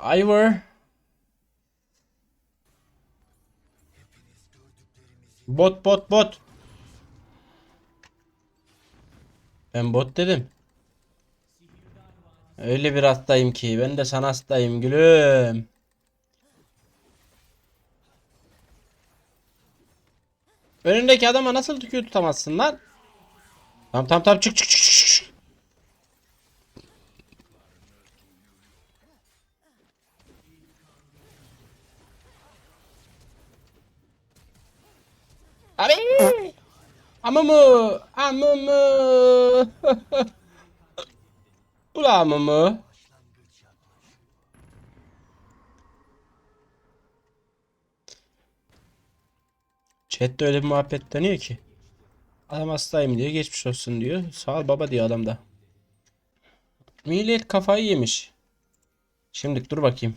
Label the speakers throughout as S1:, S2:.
S1: Ivor. Bot bot bot. Ben bot dedim. Öyle bir hastayım ki. Ben de sana hastayım gülüm. Önündeki adama nasıl tükür tutamazsın lan? Tamam tamam tamam çık çık çık çık. Amımı! Amımı! Ula amımı! Chat'te öyle bir muhabbet dönüyor ki. Adam hastayım diyor, geçmiş olsun diyor. Sağ ol baba diyor adam da. Millet kafayı yemiş. Şimdi dur bakayım.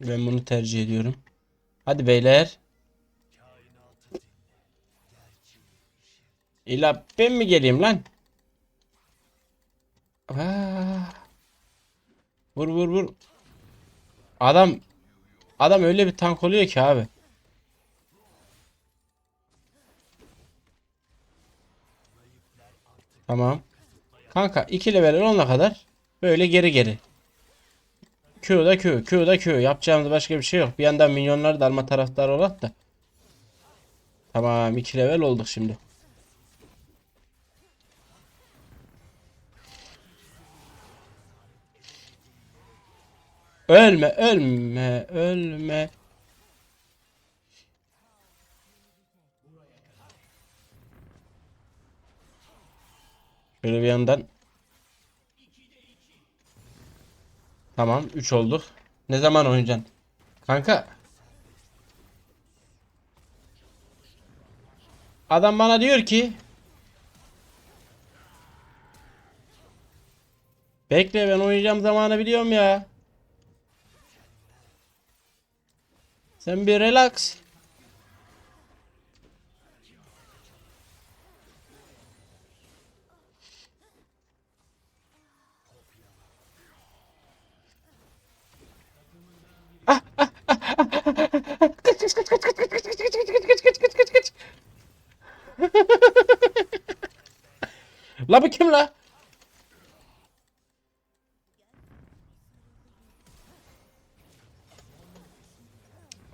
S1: Ben bunu tercih ediyorum. Hadi beyler. İlla ben mi geleyim lan? Aa. Vur vur vur. Adam adam öyle bir tank oluyor ki abi. Tamam. Kanka 2 level olana kadar böyle geri geri. Q'da Q, Q'da Q. Yapacağımız başka bir şey yok. Bir yandan minyonları da alma taraftarı olarak da. Tamam 2 level olduk şimdi. Ölme, ölme, ölme. Şöyle bir yandan. Tamam, 3 olduk. Ne zaman oynayacaksın? Kanka. Adam bana diyor ki Bekle ben oynayacağım zamanı biliyorum ya. Sen bir relax. La bu kim la?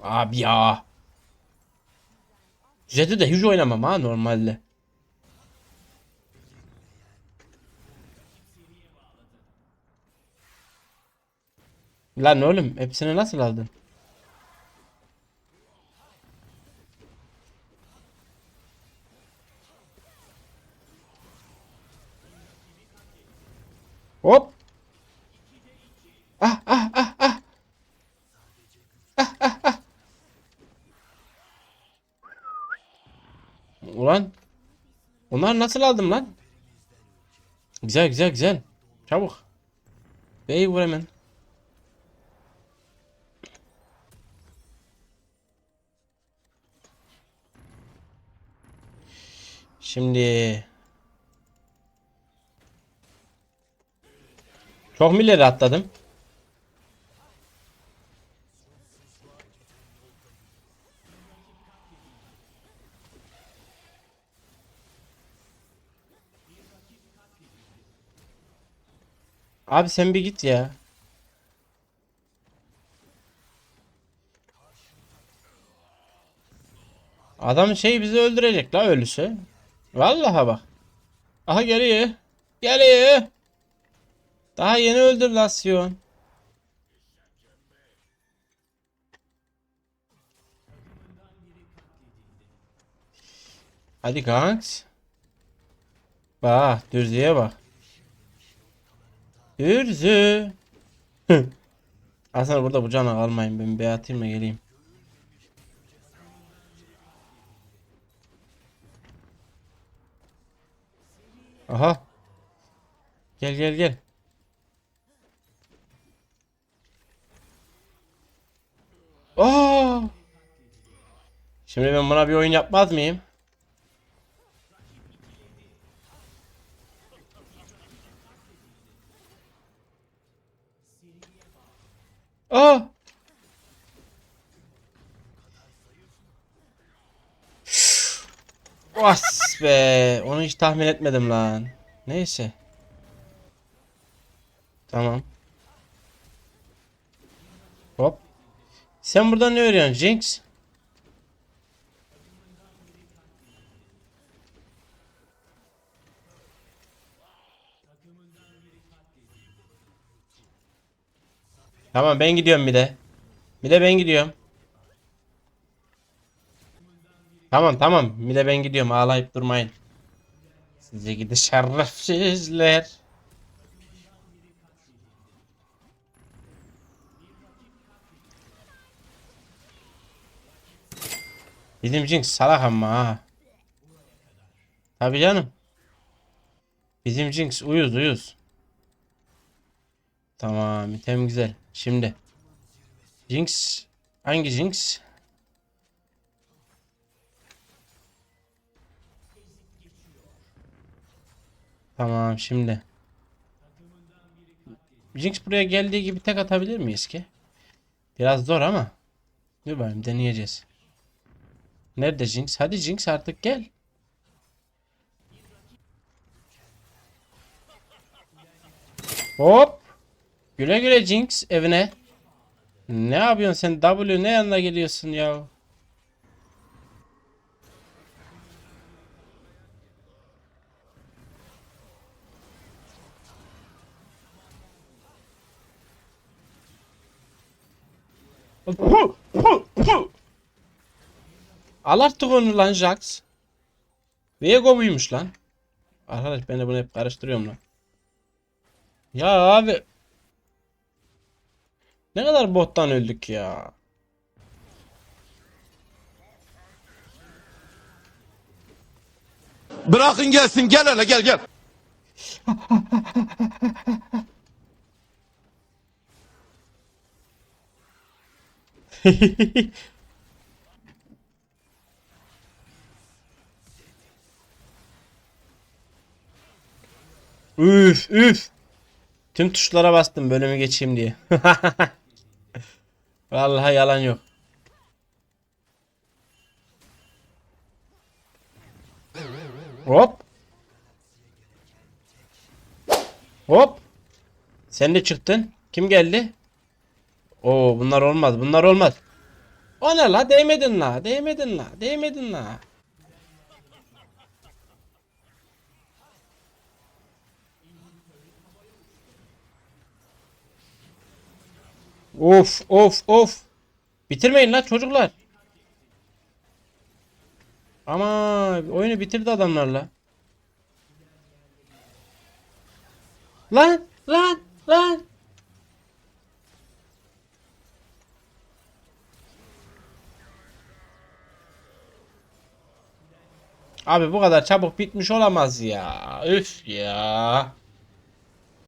S1: Abi ya. Jet'i de hiç oynamam ha normalde. Lan oğlum hepsini nasıl aldın? Hop. Ah ah ah ah. Ulan. Onlar nasıl aldım lan? Güzel güzel güzel. Çabuk. Bey vur hemen. Şimdi çok mu ileri atladım? Abi sen bir git ya. Adam şey bizi öldürecek la ölüsü. Vallahi bak. Aha geliyor. Geliyor. Daha yeni öldür Lasyon. Hadi Gangs. Bak dürzüye bak. Dürzü. Aslında burada bu cana kalmayın. Ben bir geleyim. Aha. Gel gel gel. Aa! Şimdi ben buna bir oyun yapmaz mıyım? Aa! As be. Onu hiç tahmin etmedim lan. Neyse. Tamam. Hop. Sen burada ne öğreniyorsun Jinx? Tamam ben gidiyorum bir de. Bir de ben gidiyorum. Tamam tamam. Bir de ben gidiyorum. Ağlayıp durmayın. Size gidi şerefsizler. Bizim Jinx salak ama ha. Tabii canım. Bizim Jinx uyuz uyuz. Tamam item güzel. Şimdi. Jinx. Hangi Jinx? Tamam şimdi. Jinx buraya geldiği gibi tek atabilir miyiz ki? Biraz zor ama. Dur bakayım deneyeceğiz. Nerede Jinx? Hadi Jinx artık gel. Hop. Güle güle Jinx evine. Ne yapıyorsun sen W ne yanına geliyorsun ya? Pu, pu, pu. Al artık onu lan Jax. Viego muymuş lan? Arkadaş ben de bunu hep karıştırıyorum lan. Ya abi. Ne kadar bottan öldük ya.
S2: Bırakın gelsin gel hele gel gel.
S1: Üf üf. Tüm tuşlara bastım bölümü geçeyim diye. Vallahi yalan yok. Hop. Hop. Sen de çıktın. Kim geldi? Oo bunlar olmaz. Bunlar olmaz. O ne la? Değmedin la. Değmedin la. Değmedin la. Of of of. Bitirmeyin lan çocuklar. Ama oyunu bitirdi adamlarla. Lan lan lan. Abi bu kadar çabuk bitmiş olamaz ya. Üf ya.